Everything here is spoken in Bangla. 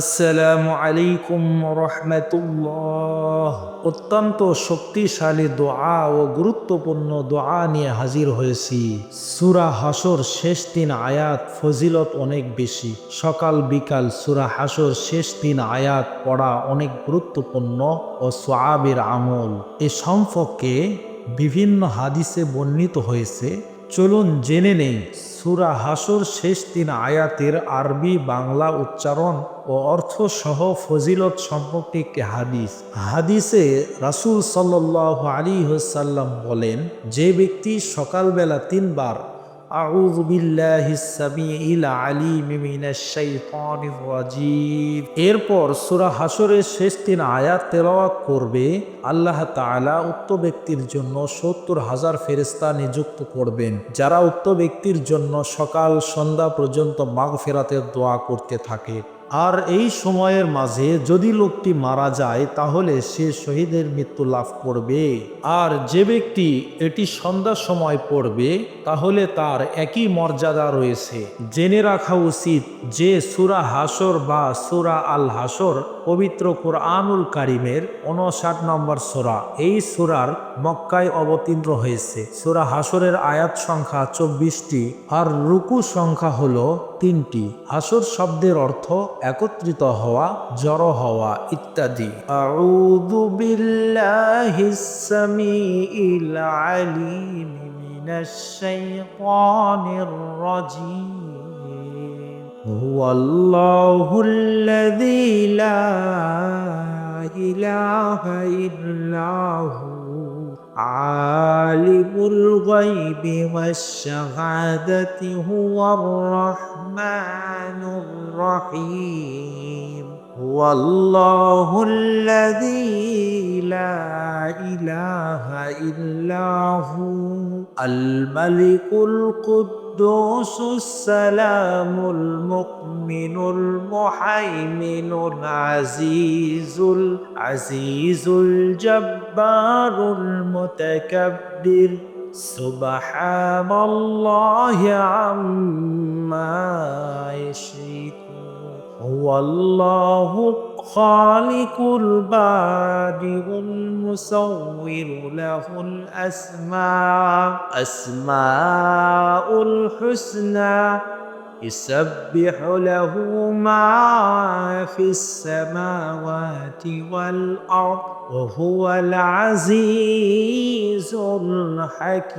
আসসালামু আলাইকুম রহমতুল্লাহ। অত্যন্ত শক্তিশালী দোয়া ও গুরুত্বপূর্ণ দোয়া নিয়ে হাজির হয়েছি। সুরা হাসর শেষ তিন আয়াত ফজিলত অনেক বেশি। সকাল বিকাল সুরা হাসর শেষ তিন আয়াত পড়া অনেক গুরুত্বপূর্ণ ও সোয়াবের আমল। এ সম্পর্কে বিভিন্ন হাদিসে বর্ণিত হয়েছে চলুন জেনে নেই, সুরা হাসুর শেষ তিন আয়াতের আরবি, বাংলা উচ্চারণ ও অর্থ সহ ফজিলত সম্পর্কে হাদিস। হাদিসে রাসুল সাল্লাহ আলী বলেন, যে ব্যক্তি সকালবেলা তিনবার أعوذ بالله السميع العليم من الشيطان الرجيم এরপর সূরা হাসরের শেষ তিন আয়াত তেলাওয়াত করবে আল্লাহ তাআলা উক্ত ব্যক্তির জন্য সত্তর হাজার ফেরেস্তা নিযুক্ত করবেন যারা উক্ত ব্যক্তির জন্য সকাল সন্ধ্যা পর্যন্ত মাগফিরাতের দোয়া করতে থাকে আর এই সময়ের মাঝে যদি লোকটি মারা যায়, তাহলে সে শহীদের মৃত্যু লাভ করবে। আর যে ব্যক্তি এটি সন্ধ্যার সময় পড়বে, তাহলে তার একই মর্যাদা রয়েছে। জেনে রাখা উচিত যে সুরা হাসর বা সুরা আল হাসর পবিত্র কোরআনুল কারিমের উনষাট নম্বর সোরা। এই সুরার মক্কায় অবতীর্ণ হয়েছে। সুরা হাসরের আয়াত সংখ্যা চব্বিশটি আর রুকু সংখ্যা হলো তিনটি। হাসর শব্দের অর্থ একত্রিত হওয়া জড়ো হওয়া ইত্যাদি আউযু বিল্লাহিস সামিইল আলিম মিনাশ শাইতানির রাজিম হুয়াল্লাহু الذي لا إله إلا هو عالم الغيب والشهادة هو الرحمن الرحيم. هو الله الذي لا إله إلا هو الملك القدوس السلام المؤمن المحيمن العزيز العزيز الجبار المتكبر سبحان الله عما يشركون هو الله خالق البارئ المصور له الأسماء. أسماء الحسنى. يسبح له ما في السماوات والأرض وهو العزيز الحكيم.